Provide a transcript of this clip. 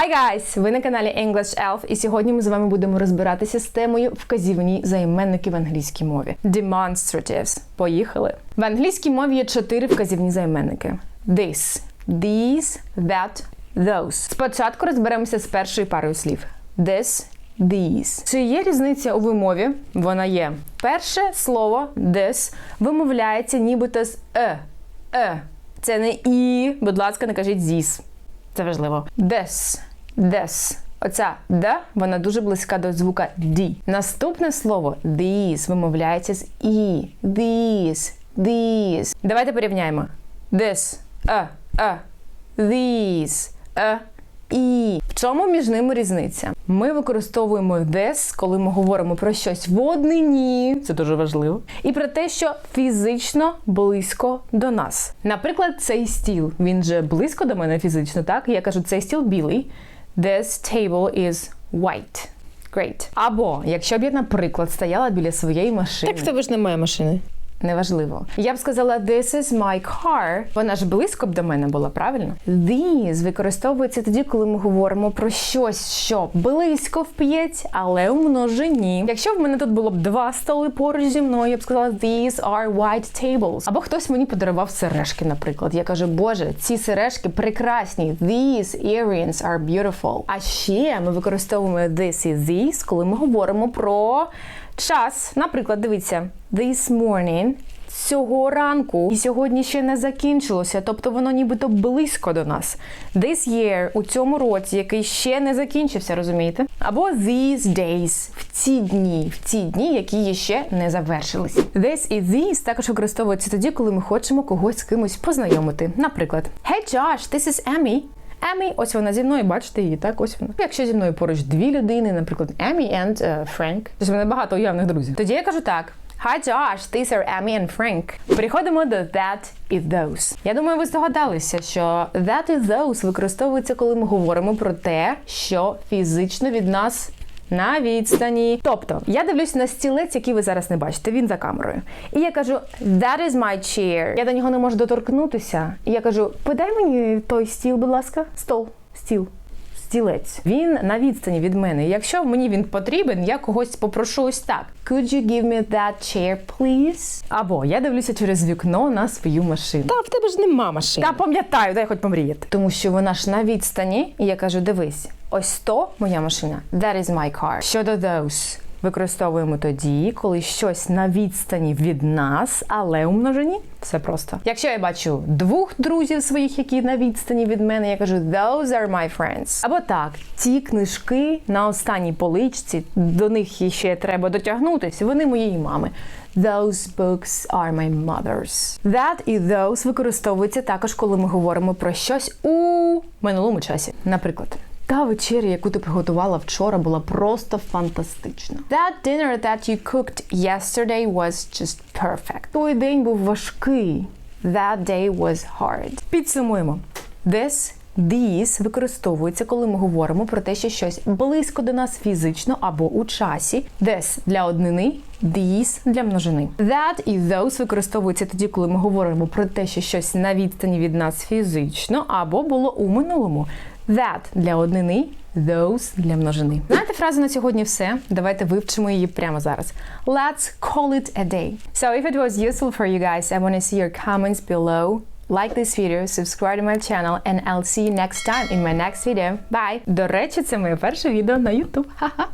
Hi guys! Ви на каналі English Elf, і сьогодні ми з вами будемо розбиратися з темою вказівні займенники в англійській мові. Demonstratives. Поїхали! В англійській мові є чотири вказівні займенники: this, these, that, those. Спочатку розберемося з першою парою слів: this, these. Чи є різниця у вимові? Вона є. Перше слово this вимовляється нібито з е. Е. Це не і, будь ласка, не кажіть зіс. Це важливо. This, this. Оця «д» вона дуже близька до звука «ді». Наступне слово these вимовляється з і. These, these. Давайте порівняємо. This, «a», «a», These, е, і. В чому між ними різниця? Ми використовуємо this, коли ми говоримо про щось в однині, це дуже важливо, і про те, що фізично близько до нас. Наприклад, цей стіл. Він же близько до мене фізично, так? Я кажу, цей стіл білий. This table is white. Great. Або якщо б я, наприклад, стояла біля своєї машини. Так в тебе ж немає машини. Неважливо. Я б сказала this is my car. Вона ж близько б до мене була, правильно? These використовується тоді, коли ми говоримо про щось, що близько в п'ять, але у множині. Якщо в мене тут було б два столи поруч зі мною, я б сказала these are white tables. Або хтось мені подарував сережки, наприклад. Я кажу, боже, ці сережки прекрасні. These earrings are beautiful. А ще ми використовуємо this і these, коли ми говоримо про час. Наприклад, дивіться, this morning. Цього ранку і сьогодні ще не закінчилося, тобто воно нібито близько до нас. This year у цьому році, який ще не закінчився, розумієте? Або these days в ці дні, в ці дні, які ще не завершилися. This і these також використовуються тоді, коли ми хочемо когось з кимось познайомити. Наприклад, Hey Josh, this is Emmy. Емі, ось вона зі мною, бачите її, так, ось вона. Якщо зі мною поруч дві людини, наприклад, Емі і Френк, тож тобто в мене багато уявних друзів. Тоді я кажу так. Hi Josh, these are Emmy and Frank. Переходимо до that і those. Я думаю, ви здогадалися, що that і those використовується, коли ми говоримо про те, що фізично від нас на відстані. Тобто, я дивлюсь на стілець, який ви зараз не бачите, він за камерою. І я кажу, that is my chair. Я до нього не можу доторкнутися. І я кажу, подай мені той стіл, будь ласка, стол, стіл. Стілець. Він на відстані від мене. Якщо мені він потрібен, я когось попрошу ось так. Could you give me that chair, please? Або я дивлюся через вікно на свою машину. Та в тебе ж нема машини. Та пам'ятаю, дай хоч помріяти. Тому що вона ж на відстані, і я кажу: дивись, ось то моя машина. That is my car. Щодо those. Використовуємо тоді, коли щось на відстані від нас, але у множині все просто. Якщо я бачу двох друзів своїх, які на відстані від мене, я кажу those are my friends. Або так, ті книжки на останній поличці, до них ще треба дотягнутися. Вони моєї мами. Those books are my mother's. That і those використовуються також, коли ми говоримо про щось у минулому часі. Наприклад. Та вечеря, яку ти приготувала вчора, була просто фантастична. That dinner that you cooked yesterday was just perfect. Той день був важкий. That day was hard. Підсумуємо. This These використовуються, коли ми говоримо про те, що щось близько до нас фізично або у часі. This для однини, these для множини. That і those використовуються тоді, коли ми говоримо про те, що щось на відстані від нас фізично або було у минулому. That для однини, those для множини. Знаєте фразу на сьогодні все. Давайте вивчимо її прямо зараз. Let's call it a day. So if it was useful for you guys, I want to see your comments below. Like this video, subscribe to my channel, and I'll see you next time in my next video. Bye! До речі, це моє перше відео на YouTube. Ха-ха!